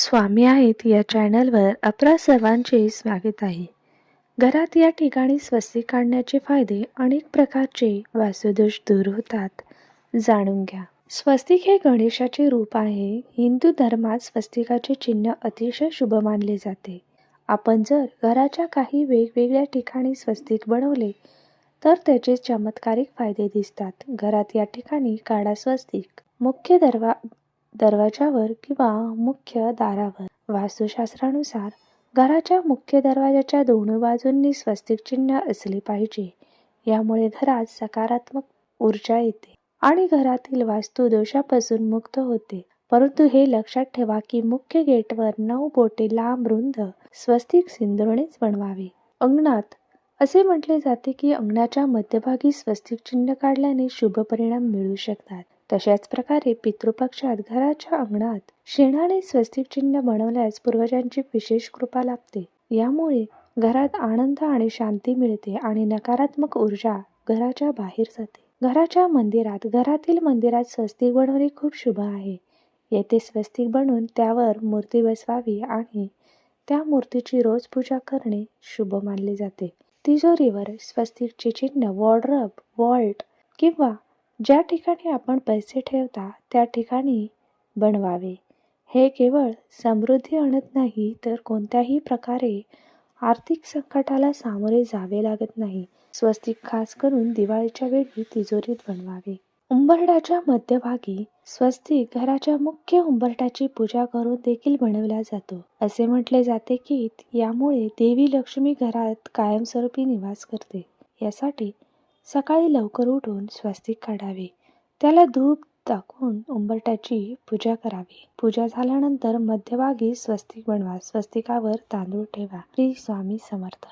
स्वामी आहेत या चॅनलवर आपल्या सर्वांचे स्वागत आहे. घरात या ठिकाणी स्वस्तिक काढण्याचे फायदे अनेक प्रकारचे वासुदोष दूर होतात. जाणून घ्या. स्वस्तिक हे गणेशाचे रूप आहे. हिंदू धर्मात स्वस्तिकाचे चिन्ह अतिशय शुभ मानले जाते. आपण जर घराच्या काही वेगवेगळ्या ठिकाणी स्वस्तिक बनवले तर त्याचे चमत्कारिक फायदे दिसतात. घरात या ठिकाणी काढा स्वस्तिक. मुख्य दरवा दरवाजावर किंवा मुख्य दारावर. वास्तुशास्त्रानुसार घराच्या मुख्य दरवाजाच्या दोन्ही बाजूंनी स्वस्तिक चिन्ह असले पाहिजे. यामुळे घरात सकारात्मक ऊर्जा येते आणि घरातील वास्तू दोषापासून मुक्त होते. परंतु हे लक्षात ठेवा की मुख्य गेटवर नऊ बोटे लांब रुंद स्वस्तिक सिंधूनेच बनवावे. अंगणात असे म्हटले जाते की अंगणाच्या मध्यभागी स्वस्तिक चिन्ह काढल्याने शुभ परिणाम मिळू शकतात. तशाच प्रकारे पितृपक्षात घराच्या अंगणात शेणाने स्वस्तिक चिन्ह बनवल्यास पूर्वजांची विशेष कृपा लाभते. यामुळे घरात आनंद आणि शांती मिळते आणि नकारात्मक ऊर्जा घराच्या बाहेर जाते. घराच्या मंदिरात घरातील मंदिरात स्वस्तिक बनवणे खूप शुभ आहे. येथे स्वस्तिक बनवून त्यावर मूर्ती बसवावी आणि त्या मूर्तीची रोज पूजा करणे शुभ मानले जाते. तिजोरीवर स्वस्तिकचे चिन्ह वॉर्डरब वॉल्ट किंवा ज्या ठिकाणी आपण पैसे ठेवता त्या ठिकाणी बनवावे. हे केवळ समृद्धी आणत नाही तर कोणत्याही प्रकारे आर्थिक संकटाला सामोरे जावे लागत नाही. स्वस्तिक खास करून दिवाळीच्या वेळी तिजोरीत बनवावे. उंबरड्याच्या मध्यभागी स्वस्तिक घराच्या मुख्य उंबरट्याची पूजा करून देखील बनवला जातो. असे म्हटले जाते की यामुळे देवी लक्ष्मी घरात कायमस्वरूपी निवास करते. यासाठी सकाळी लवकर उठून स्वस्तिक काढावे. त्याला धूप दाखवून उंबरट्याची पूजा करावी. पूजा झाल्यानंतर मध्यभागी स्वस्तिक बनवा. स्वस्तिकावर तांदूळ ठेवा. श्री स्वामी समर्थ.